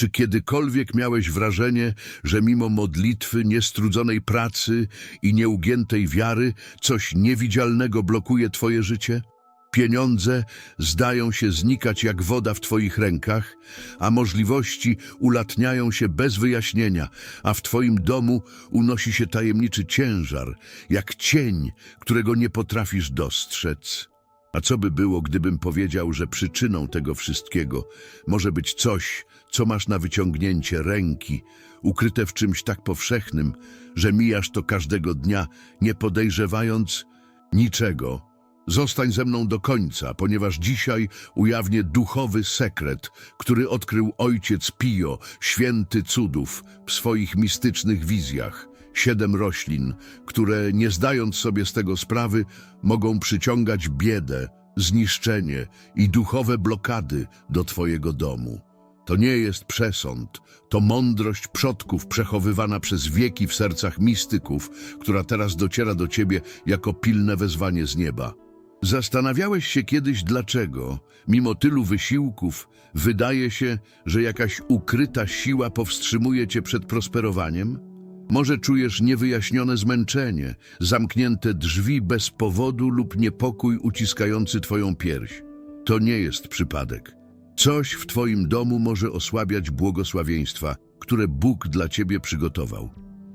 Czy kiedykolwiek miałeś wrażenie, że mimo modlitwy, niestrudzonej pracy i nieugiętej wiary coś niewidzialnego blokuje twoje życie? Pieniądze zdają się znikać jak woda w twoich rękach, a możliwości ulatniają się bez wyjaśnienia, a w twoim domu unosi się tajemniczy ciężar, jak cień, którego nie potrafisz dostrzec. A co by było, gdybym powiedział, że przyczyną tego wszystkiego może być coś, co masz na wyciągnięcie ręki, ukryte w czymś tak powszechnym, że mijasz to każdego dnia, nie podejrzewając niczego. Zostań ze mną do końca, ponieważ dzisiaj ujawnię duchowy sekret, który odkrył ojciec Pio, święty cudów, w swoich mistycznych wizjach. Siedem roślin, które, nie zdając sobie z tego sprawy, mogą przyciągać biedę, zniszczenie i duchowe blokady do Twojego domu. To nie jest przesąd, to mądrość przodków przechowywana przez wieki w sercach mistyków, która teraz dociera do Ciebie jako pilne wezwanie z nieba. Zastanawiałeś się kiedyś, dlaczego, mimo tylu wysiłków, wydaje się, że jakaś ukryta siła powstrzymuje cię przed prosperowaniem? Może czujesz niewyjaśnione zmęczenie, zamknięte drzwi bez powodu lub niepokój uciskający twoją pierś. To nie jest przypadek. Coś w twoim domu może osłabiać błogosławieństwa, które Bóg dla ciebie przygotował.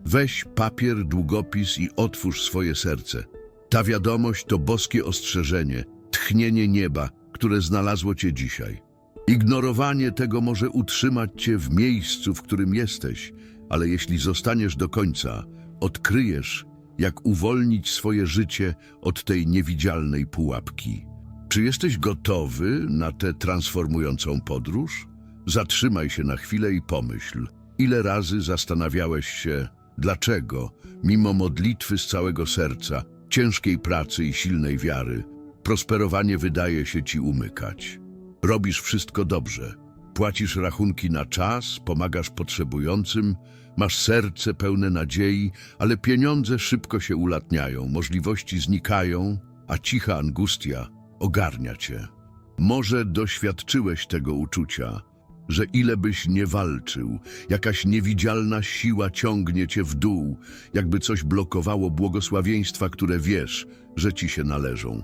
Weź papier, długopis i otwórz swoje serce. Ta wiadomość to boskie ostrzeżenie, tchnienie nieba, które znalazło cię dzisiaj. Ignorowanie tego może utrzymać cię w miejscu, w którym jesteś, ale jeśli zostaniesz do końca, odkryjesz, jak uwolnić swoje życie od tej niewidzialnej pułapki. Czy jesteś gotowy na tę transformującą podróż? Zatrzymaj się na chwilę i pomyśl, ile razy zastanawiałeś się, dlaczego, mimo modlitwy z całego serca, ciężkiej pracy i silnej wiary, prosperowanie wydaje się ci umykać. Robisz wszystko dobrze. Płacisz rachunki na czas, pomagasz potrzebującym, masz serce pełne nadziei, ale pieniądze szybko się ulatniają, możliwości znikają, a cicha angustia ogarnia cię. Może doświadczyłeś tego uczucia, że ile byś nie walczył, jakaś niewidzialna siła ciągnie cię w dół, jakby coś blokowało błogosławieństwa, które wiesz, że ci się należą.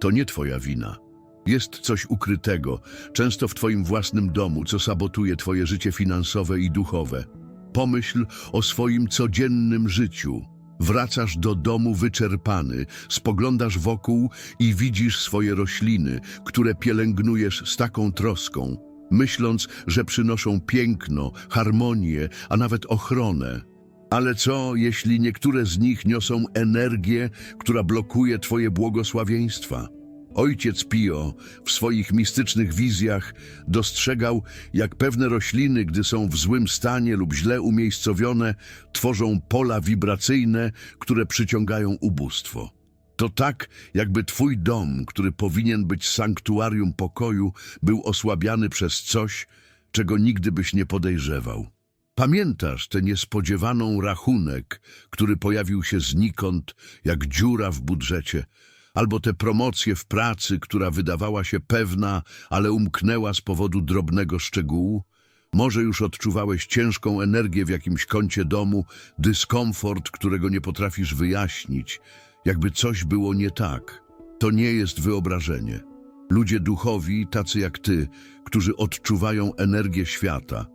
To nie twoja wina. Jest coś ukrytego, często w twoim własnym domu, co sabotuje twoje życie finansowe i duchowe. Pomyśl o swoim codziennym życiu. Wracasz do domu wyczerpany, spoglądasz wokół i widzisz swoje rośliny, które pielęgnujesz z taką troską, myśląc, że przynoszą piękno, harmonię, a nawet ochronę. Ale co, jeśli niektóre z nich niosą energię, która blokuje Twoje błogosławieństwa? Ojciec Pio w swoich mistycznych wizjach dostrzegał, jak pewne rośliny, gdy są w złym stanie lub źle umiejscowione, tworzą pola wibracyjne, które przyciągają ubóstwo. To tak, jakby twój dom, który powinien być sanktuarium pokoju, był osłabiany przez coś, czego nigdy byś nie podejrzewał. Pamiętasz tę niespodziewaną rachunek, który pojawił się znikąd, jak dziura w budżecie, albo tę promocję w pracy, która wydawała się pewna, ale umknęła z powodu drobnego szczegółu? Może już odczuwałeś ciężką energię w jakimś kącie domu, dyskomfort, którego nie potrafisz wyjaśnić, jakby coś było nie tak. To nie jest wyobrażenie. Ludzie duchowi, tacy jak ty, którzy odczuwają energię świata,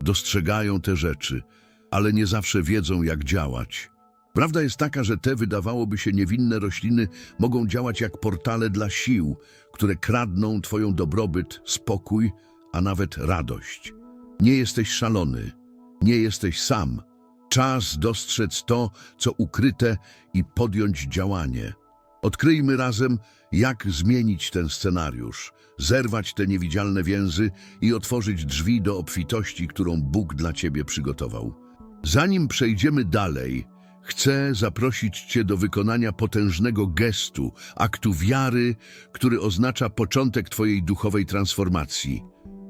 dostrzegają te rzeczy, ale nie zawsze wiedzą, jak działać. Prawda jest taka, że te wydawałoby się niewinne rośliny mogą działać jak portale dla sił, które kradną twoją dobrobyt, spokój, a nawet radość. Nie jesteś szalony, nie jesteś sam. Czas dostrzec to, co ukryte i podjąć działanie. Odkryjmy razem, jak zmienić ten scenariusz, zerwać te niewidzialne więzy i otworzyć drzwi do obfitości, którą Bóg dla ciebie przygotował. Zanim przejdziemy dalej, chcę zaprosić cię do wykonania potężnego gestu, aktu wiary, który oznacza początek twojej duchowej transformacji.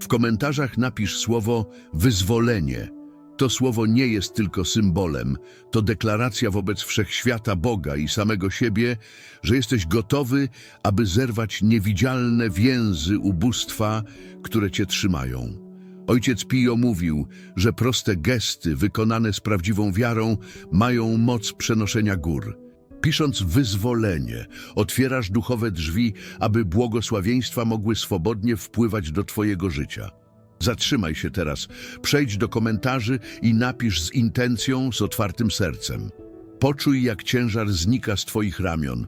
W komentarzach napisz słowo wyzwolenie. To słowo nie jest tylko symbolem, to deklaracja wobec wszechświata Boga i samego siebie, że jesteś gotowy, aby zerwać niewidzialne więzy ubóstwa, które cię trzymają. Ojciec Pio mówił, że proste gesty wykonane z prawdziwą wiarą mają moc przenoszenia gór. Pisząc wyzwolenie, otwierasz duchowe drzwi, aby błogosławieństwa mogły swobodnie wpływać do Twojego życia. Zatrzymaj się teraz, przejdź do komentarzy i napisz z intencją, z otwartym sercem. Poczuj, jak ciężar znika z Twoich ramion.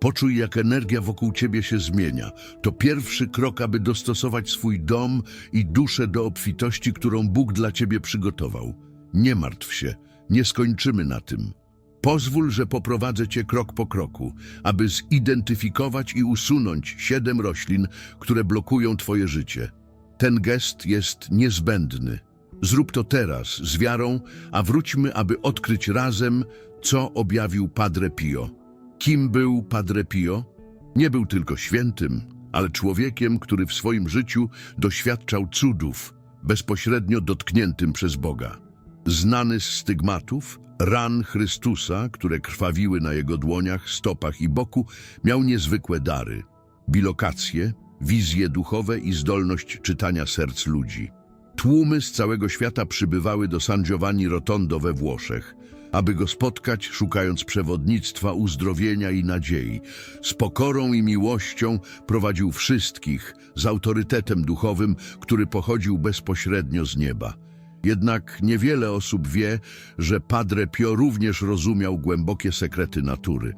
Poczuj, jak energia wokół Ciebie się zmienia. To pierwszy krok, aby dostosować swój dom i duszę do obfitości, którą Bóg dla Ciebie przygotował. Nie martw się, nie skończymy na tym. Pozwól, że poprowadzę Cię krok po kroku, aby zidentyfikować i usunąć siedem roślin, które blokują Twoje życie. Ten gest jest niezbędny. Zrób to teraz z wiarą, a wróćmy, aby odkryć razem, co objawił Padre Pio. Kim był Padre Pio? Nie był tylko świętym, ale człowiekiem, który w swoim życiu doświadczał cudów, bezpośrednio dotkniętym przez Boga. Znany z stygmatów, ran Chrystusa, które krwawiły na jego dłoniach, stopach i boku, miał niezwykłe dary. Bilokacje, wizje duchowe i zdolność czytania serc ludzi. Tłumy z całego świata przybywały do San Giovanni Rotondo we Włoszech, aby go spotkać, szukając przewodnictwa, uzdrowienia i nadziei. Z pokorą i miłością prowadził wszystkich, z autorytetem duchowym, który pochodził bezpośrednio z nieba. Jednak niewiele osób wie, że Padre Pio również rozumiał głębokie sekrety natury.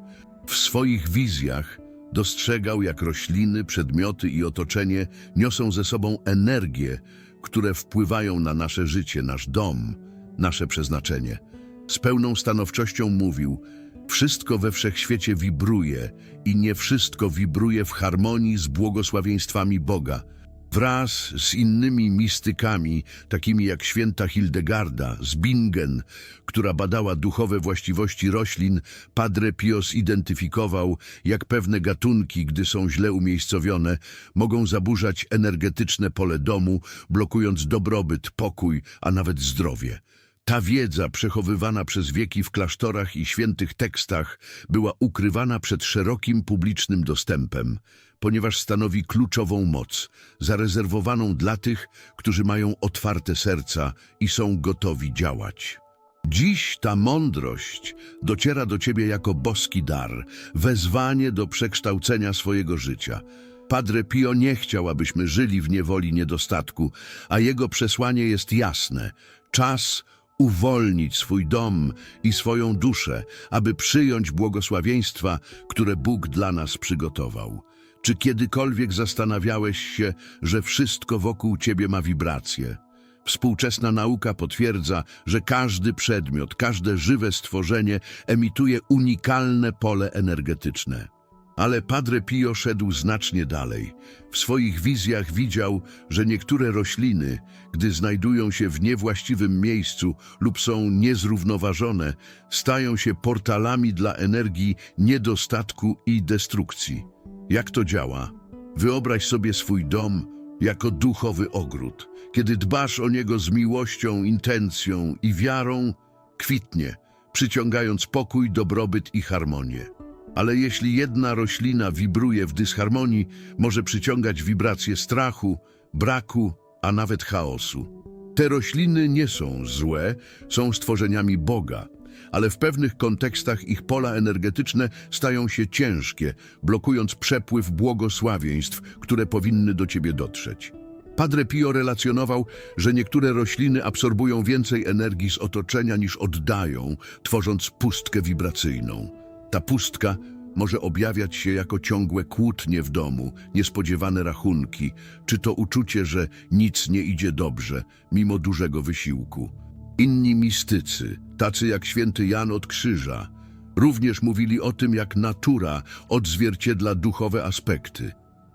W swoich wizjach dostrzegał, jak rośliny, przedmioty i otoczenie niosą ze sobą energię, które wpływają na nasze życie, nasz dom, nasze przeznaczenie. Z pełną stanowczością mówił, wszystko we wszechświecie wibruje i nie wszystko wibruje w harmonii z błogosławieństwami Boga. Wraz z innymi mistykami, takimi jak święta Hildegarda z Bingen, która badała duchowe właściwości roślin, Padre Pio zidentyfikował, jak pewne gatunki, gdy są źle umiejscowione, mogą zaburzać energetyczne pole domu, blokując dobrobyt, pokój, a nawet zdrowie. Ta wiedza, przechowywana przez wieki w klasztorach i świętych tekstach, była ukrywana przed szerokim publicznym dostępem, ponieważ stanowi kluczową moc, zarezerwowaną dla tych, którzy mają otwarte serca i są gotowi działać. Dziś ta mądrość dociera do ciebie jako boski dar, wezwanie do przekształcenia swojego życia. Padre Pio nie chciał, abyśmy żyli w niewoli niedostatku, a jego przesłanie jest jasne. Czas uwolnić swój dom i swoją duszę, aby przyjąć błogosławieństwa, które Bóg dla nas przygotował. Czy kiedykolwiek zastanawiałeś się, że wszystko wokół ciebie ma wibracje? Współczesna nauka potwierdza, że każdy przedmiot, każde żywe stworzenie emituje unikalne pole energetyczne. Ale Padre Pio szedł znacznie dalej. W swoich wizjach widział, że niektóre rośliny, gdy znajdują się w niewłaściwym miejscu lub są niezrównoważone, stają się portalami dla energii niedostatku i destrukcji. Jak to działa? Wyobraź sobie swój dom jako duchowy ogród. Kiedy dbasz o niego z miłością, intencją i wiarą, kwitnie, przyciągając pokój, dobrobyt i harmonię. Ale jeśli jedna roślina wibruje w dysharmonii, może przyciągać wibracje strachu, braku, a nawet chaosu. Te rośliny nie są złe, są stworzeniami Boga, ale w pewnych kontekstach ich pola energetyczne stają się ciężkie, blokując przepływ błogosławieństw, które powinny do ciebie dotrzeć. Padre Pio relacjonował, że niektóre rośliny absorbują więcej energii z otoczenia niż oddają, tworząc pustkę wibracyjną. Ta pustka może objawiać się jako ciągłe kłótnie w domu, niespodziewane rachunki, czy to uczucie, że nic nie idzie dobrze, mimo dużego wysiłku. Inni mistycy, tacy jak święty Jan od Krzyża, również mówili o tym, jak natura odzwierciedla duchowe aspekty.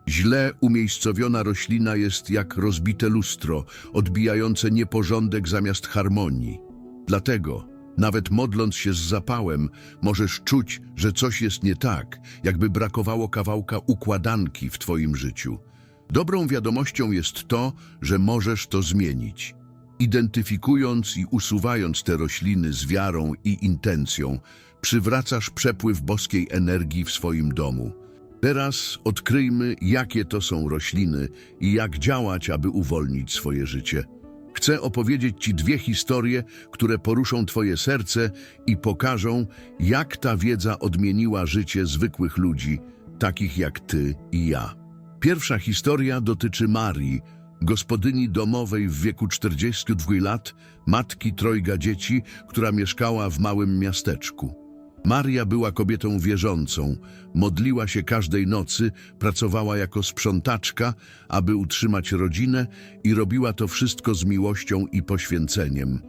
Źle umiejscowiona roślina jest jak rozbite lustro, odbijające nieporządek zamiast harmonii. Dlatego, nawet modląc się z zapałem, możesz czuć, że coś jest nie tak, jakby brakowało kawałka układanki w Twoim życiu. Dobrą wiadomością jest to, że możesz to zmienić. Identyfikując i usuwając te rośliny z wiarą i intencją, przywracasz przepływ boskiej energii w swoim domu. Teraz odkryjmy, jakie to są rośliny i jak działać, aby uwolnić swoje życie. Chcę opowiedzieć Ci dwie historie, które poruszą Twoje serce i pokażą, jak ta wiedza odmieniła życie zwykłych ludzi, takich jak Ty i ja. Pierwsza historia dotyczy Marii, gospodyni domowej w wieku 42 lat, matki trojga dzieci, która mieszkała w małym miasteczku. Maria była kobietą wierzącą, modliła się każdej nocy, pracowała jako sprzątaczka, aby utrzymać rodzinę i robiła to wszystko z miłością i poświęceniem.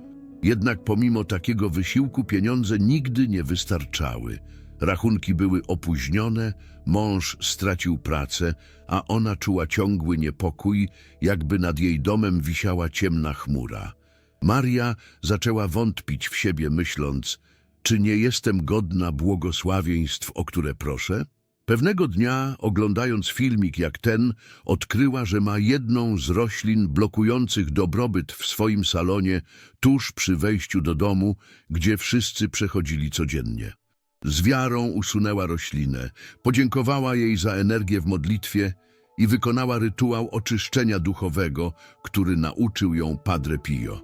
Jednak pomimo takiego wysiłku pieniądze nigdy nie wystarczały. Rachunki były opóźnione, mąż stracił pracę, a ona czuła ciągły niepokój, jakby nad jej domem wisiała ciemna chmura. Maria zaczęła wątpić w siebie, myśląc, czy nie jestem godna błogosławieństw, o które proszę? Pewnego dnia, oglądając filmik jak ten, odkryła, że ma jedną z roślin blokujących dobrobyt w swoim salonie tuż przy wejściu do domu, gdzie wszyscy przechodzili codziennie. Z wiarą usunęła roślinę, podziękowała jej za energię w modlitwie i wykonała rytuał oczyszczenia duchowego, który nauczył ją Padre Pio.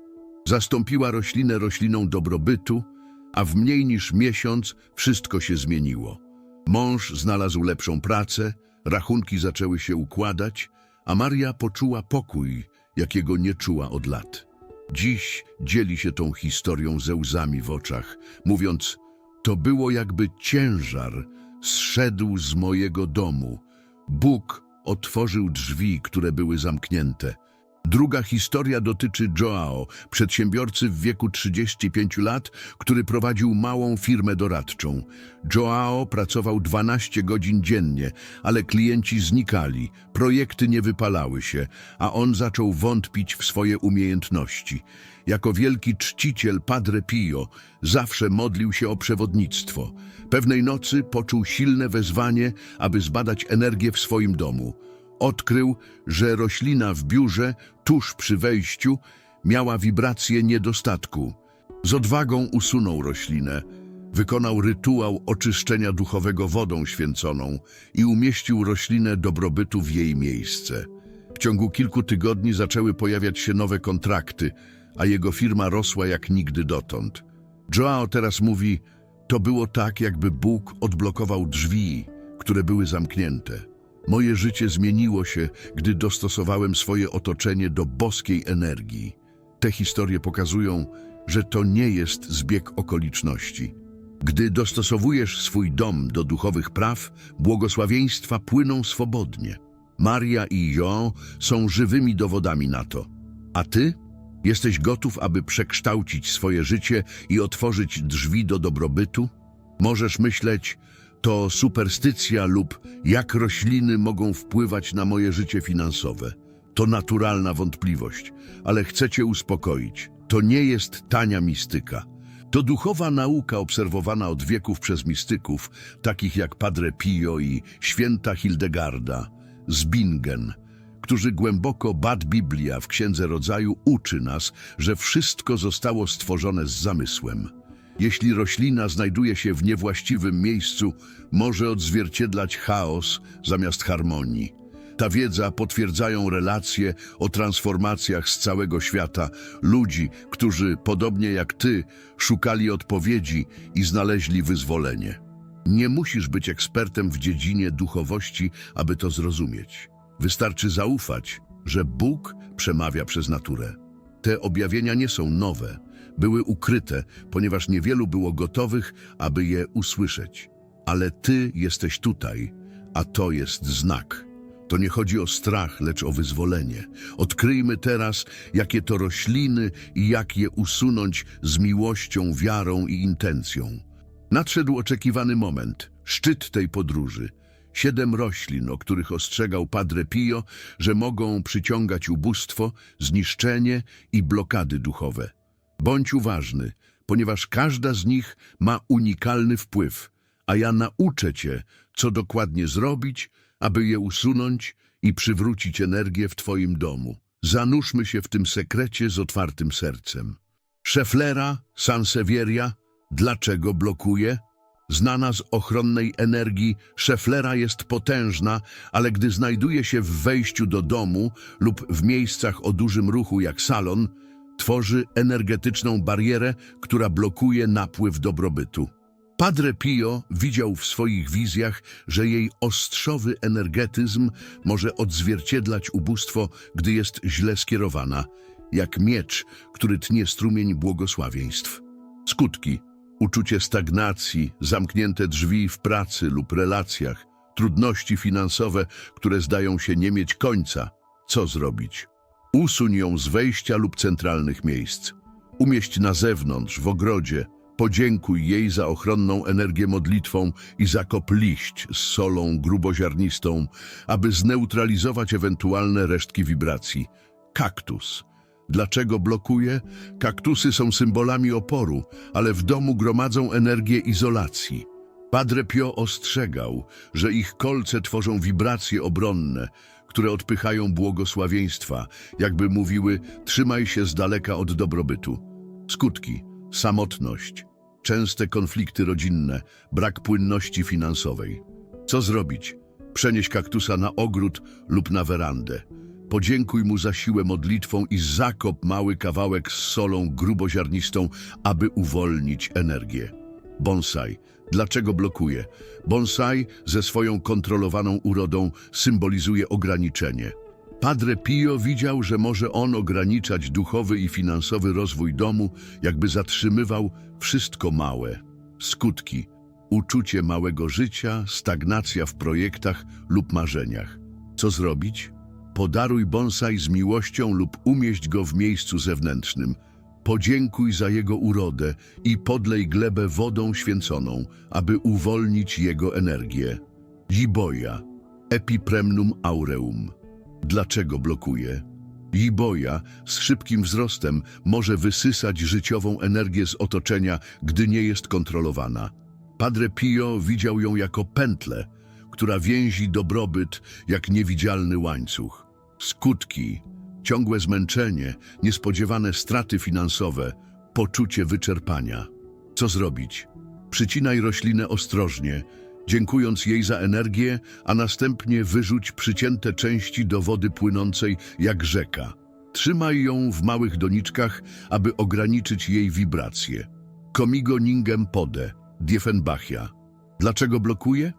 Zastąpiła roślinę rośliną dobrobytu, a w mniej niż miesiąc wszystko się zmieniło. Mąż znalazł lepszą pracę, rachunki zaczęły się układać, a Maria poczuła pokój, jakiego nie czuła od lat. Dziś dzieli się tą historią ze łzami w oczach, mówiąc, to było jakby ciężar zszedł z mojego domu. Bóg otworzył drzwi, które były zamknięte. Druga historia dotyczy Joao, przedsiębiorcy w wieku 35 lat, który prowadził małą firmę doradczą. Joao pracował 12 godzin dziennie, ale klienci znikali, projekty nie wypalały się, a on zaczął wątpić w swoje umiejętności. Jako wielki czciciel Padre Pio zawsze modlił się o przewodnictwo. Pewnej nocy poczuł silne wezwanie, aby zbadać energię w swoim domu. Odkrył, że roślina w biurze, tuż przy wejściu, miała wibrację niedostatku. Z odwagą usunął roślinę, wykonał rytuał oczyszczenia duchowego wodą święconą i umieścił roślinę dobrobytu w jej miejsce. W ciągu kilku tygodni zaczęły pojawiać się nowe kontrakty, a jego firma rosła jak nigdy dotąd. Joao teraz mówi, to było tak, jakby Bóg odblokował drzwi, które były zamknięte. Moje życie zmieniło się, gdy dostosowałem swoje otoczenie do boskiej energii. Te historie pokazują, że to nie jest zbieg okoliczności. Gdy dostosowujesz swój dom do duchowych praw, błogosławieństwa płyną swobodnie. Maria i Jo są żywymi dowodami na to. A ty? Jesteś gotów, aby przekształcić swoje życie i otworzyć drzwi do dobrobytu? Możesz myśleć, to superstycja lub jak rośliny mogą wpływać na moje życie finansowe. To naturalna wątpliwość, ale chcę cię uspokoić. To nie jest tania mistyka. To duchowa nauka obserwowana od wieków przez mistyków, takich jak Padre Pio i święta Hildegarda z Bingen, którzy głęboko bad Biblia w Księdze Rodzaju uczy nas, że wszystko zostało stworzone z zamysłem. Jeśli roślina znajduje się w niewłaściwym miejscu, może odzwierciedlać chaos zamiast harmonii. Ta wiedza potwierdzają relacje o transformacjach z całego świata, ludzi, którzy, podobnie jak ty, szukali odpowiedzi i znaleźli wyzwolenie. Nie musisz być ekspertem w dziedzinie duchowości, aby to zrozumieć. Wystarczy zaufać, że Bóg przemawia przez naturę. Te objawienia nie są nowe, były ukryte, ponieważ niewielu było gotowych, aby je usłyszeć. Ale Ty jesteś tutaj, a to jest znak. To nie chodzi o strach, lecz o wyzwolenie. Odkryjmy teraz, jakie to rośliny i jak je usunąć z miłością, wiarą i intencją. Nadszedł oczekiwany moment, szczyt tej podróży. Siedem roślin, o których ostrzegał Padre Pio, że mogą przyciągać ubóstwo, zniszczenie i blokady duchowe. Bądź uważny, ponieważ każda z nich ma unikalny wpływ, a ja nauczę cię, co dokładnie zrobić, aby je usunąć i przywrócić energię w twoim domu. Zanurzmy się w tym sekrecie z otwartym sercem. Szeflera, Sansevieria, dlaczego blokuje? Znana z ochronnej energii, szeflera jest potężna, ale gdy znajduje się w wejściu do domu lub w miejscach o dużym ruchu jak salon, Tworzy energetyczną barierę, która blokuje napływ dobrobytu. Padre Pio widział w swoich wizjach, że jej ostrzowy energetyzm może odzwierciedlać ubóstwo, gdy jest źle skierowana, jak miecz, który tnie strumień błogosławieństw. Skutki uczucie stagnacji, zamknięte drzwi w pracy lub relacjach, trudności finansowe, które zdają się nie mieć końca. Co zrobić? Usuń ją z wejścia lub centralnych miejsc. Umieść na zewnątrz, w ogrodzie. Podziękuj jej za ochronną energię modlitwą i zakop liść z solą gruboziarnistą, aby zneutralizować ewentualne resztki wibracji. Kaktus. Dlaczego blokuje? Kaktusy są symbolami oporu, ale w domu gromadzą energię izolacji. Padre Pio ostrzegał, że ich kolce tworzą wibracje obronne, które odpychają błogosławieństwa, jakby mówiły trzymaj się z daleka od dobrobytu. Skutki samotność, częste konflikty rodzinne, brak płynności finansowej. Co zrobić? Przenieś kaktusa na ogród lub na werandę. Podziękuj mu za siłę modlitwą i zakop mały kawałek z solą gruboziarnistą, aby uwolnić energię. Bonsai. Dlaczego blokuje? Bonsai ze swoją kontrolowaną urodą symbolizuje ograniczenie. Padre Pio widział, że może on ograniczać duchowy i finansowy rozwój domu, jakby zatrzymywał wszystko małe. Skutki. Uczucie małego życia, stagnacja w projektach lub marzeniach. Co zrobić? Podaruj bonsai z miłością lub umieść go w miejscu zewnętrznym. Podziękuj za jego urodę i podlej glebę wodą święconą, aby uwolnić jego energię. Jiboja, Epipremnum aureum. Dlaczego blokuje? Jiboja z szybkim wzrostem może wysysać życiową energię z otoczenia, gdy nie jest kontrolowana. Padre Pio widział ją jako pętlę, która więzi dobrobyt jak niewidzialny łańcuch. Skutki, ciągłe zmęczenie, niespodziewane straty finansowe, poczucie wyczerpania. Co zrobić? Przycinaj roślinę ostrożnie, dziękując jej za energię, a następnie wyrzuć przycięte części do wody płynącej jak rzeka. Trzymaj ją w małych doniczkach, aby ograniczyć jej wibracje. Komigo ningem pode, Diefenbachia. Dlaczego blokuje?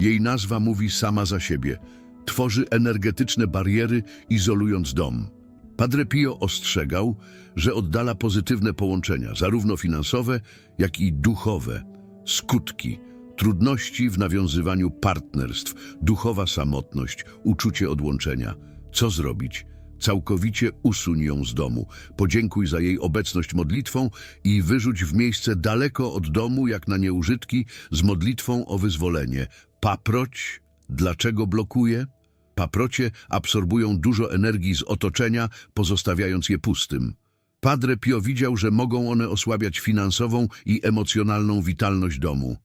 Jej nazwa mówi sama za siebie. Tworzy energetyczne bariery, izolując dom. Padre Pio ostrzegał, że oddala pozytywne połączenia, zarówno finansowe, jak i duchowe. Skutki, trudności w nawiązywaniu partnerstw, duchowa samotność, uczucie odłączenia. Co zrobić? Całkowicie usuń ją z domu. Podziękuj za jej obecność modlitwą i wyrzuć w miejsce daleko od domu, jak na nieużytki, z modlitwą o wyzwolenie. Paproć, dlaczego blokuje? Paprocie absorbują dużo energii z otoczenia, pozostawiając je pustym. Padre Pio widział, że mogą one osłabiać finansową i emocjonalną witalność domu.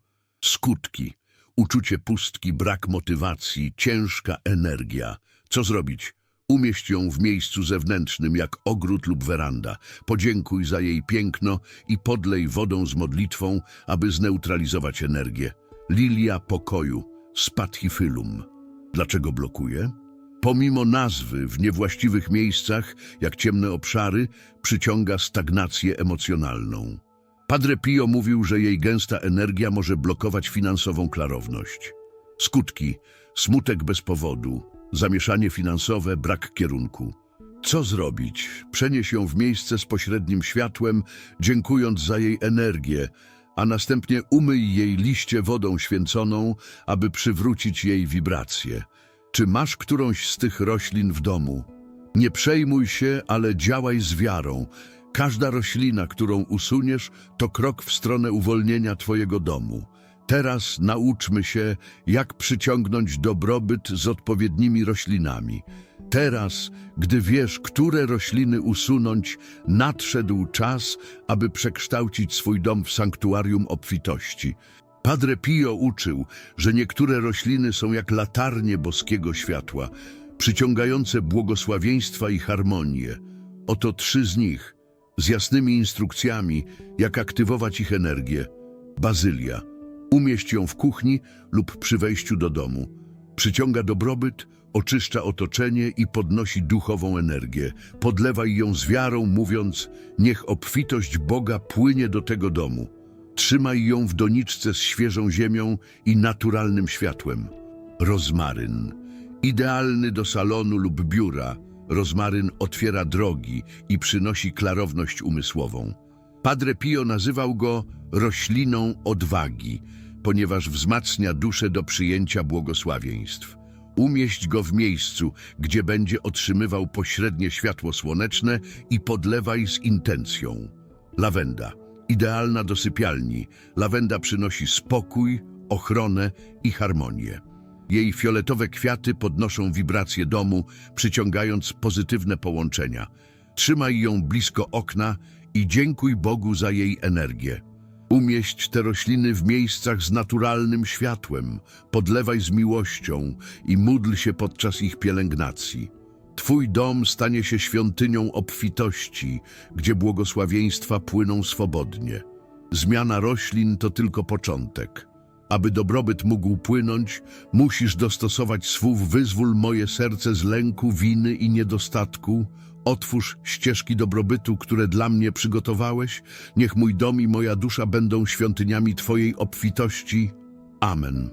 Skutki. Uczucie pustki, brak motywacji, ciężka energia. Co zrobić? Umieść ją w miejscu zewnętrznym, jak ogród lub weranda. Podziękuj za jej piękno i podlej wodą z modlitwą, aby zneutralizować energię. Lilia pokoju, spathifylum. Dlaczego blokuje? Pomimo nazwy, w niewłaściwych miejscach, jak ciemne obszary, przyciąga stagnację emocjonalną. Padre Pio mówił, że jej gęsta energia może blokować finansową klarowność. Skutki: smutek bez powodu, zamieszanie finansowe, brak kierunku. Co zrobić? Przenieś ją w miejsce z pośrednim światłem, dziękując za jej energię, a następnie umyj jej liście wodą święconą, aby przywrócić jej wibracje. Czy masz którąś z tych roślin w domu? Nie przejmuj się, ale działaj z wiarą. Każda roślina, którą usuniesz, to krok w stronę uwolnienia Twojego domu. Teraz nauczmy się, jak przyciągnąć dobrobyt z odpowiednimi roślinami. Teraz, gdy wiesz, które rośliny usunąć, nadszedł czas, aby przekształcić swój dom w sanktuarium obfitości. Padre Pio uczył, że niektóre rośliny są jak latarnie boskiego światła, przyciągające błogosławieństwa i harmonię. Oto trzy z nich, z jasnymi instrukcjami, jak aktywować ich energię. Bazylia. Umieść ją w kuchni lub przy wejściu do domu. Przyciąga dobrobyt, oczyszcza otoczenie i podnosi duchową energię. Podlewaj ją z wiarą, mówiąc: Niech obfitość Boga płynie do tego domu. Trzymaj ją w doniczce z świeżą ziemią i naturalnym światłem. Rozmaryn. Idealny do salonu lub biura, rozmaryn otwiera drogi i przynosi klarowność umysłową. Padre Pio nazywał go rośliną odwagi, ponieważ wzmacnia duszę do przyjęcia błogosławieństw. Umieść go w miejscu, gdzie będzie otrzymywał pośrednie światło słoneczne i podlewaj z intencją. Lawenda. Idealna do sypialni. Lawenda przynosi spokój, ochronę i harmonię. Jej fioletowe kwiaty podnoszą wibracje domu, przyciągając pozytywne połączenia. Trzymaj ją blisko okna i dziękuj Bogu za jej energię. Umieść te rośliny w miejscach z naturalnym światłem, podlewaj z miłością i módl się podczas ich pielęgnacji. Twój dom stanie się świątynią obfitości, gdzie błogosławieństwa płyną swobodnie. Zmiana roślin to tylko początek. Aby dobrobyt mógł płynąć, musisz dostosować słów wyzwól moje serce z lęku, winy i niedostatku. Otwórz ścieżki dobrobytu, które dla mnie przygotowałeś. Niech mój dom i moja dusza będą świątyniami Twojej obfitości. Amen.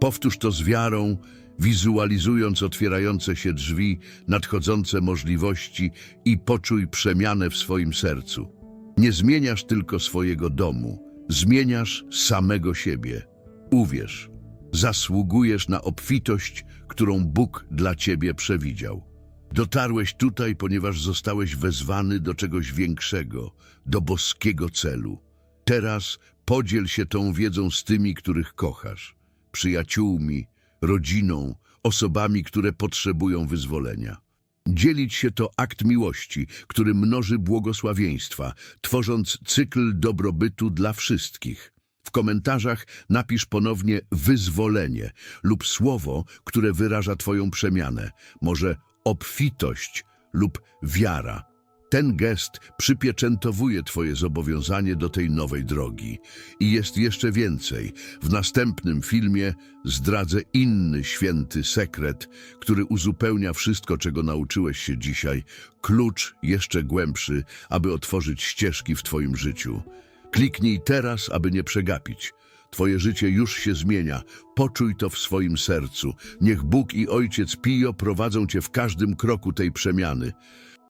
Powtórz to z wiarą, wizualizując otwierające się drzwi, nadchodzące możliwości i poczuj przemianę w swoim sercu. Nie zmieniasz tylko swojego domu, zmieniasz samego siebie. Uwierz, zasługujesz na obfitość, którą Bóg dla ciebie przewidział. Dotarłeś tutaj, ponieważ zostałeś wezwany do czegoś większego, do boskiego celu. Teraz podziel się tą wiedzą z tymi, których kochasz, przyjaciółmi, rodziną, osobami, które potrzebują wyzwolenia. Dzielić się to akt miłości, który mnoży błogosławieństwa, tworząc cykl dobrobytu dla wszystkich. W komentarzach napisz ponownie wyzwolenie lub słowo, które wyraża Twoją przemianę, może obfitość lub wiara. Ten gest przypieczętowuje Twoje zobowiązanie do tej nowej drogi. I jest jeszcze więcej. W następnym filmie zdradzę inny święty sekret, który uzupełnia wszystko, czego nauczyłeś się dzisiaj. Klucz jeszcze głębszy, aby otworzyć ścieżki w Twoim życiu. Kliknij teraz, aby nie przegapić. Twoje życie już się zmienia. Poczuj to w swoim sercu. Niech Bóg i Ojciec Pio prowadzą Cię w każdym kroku tej przemiany.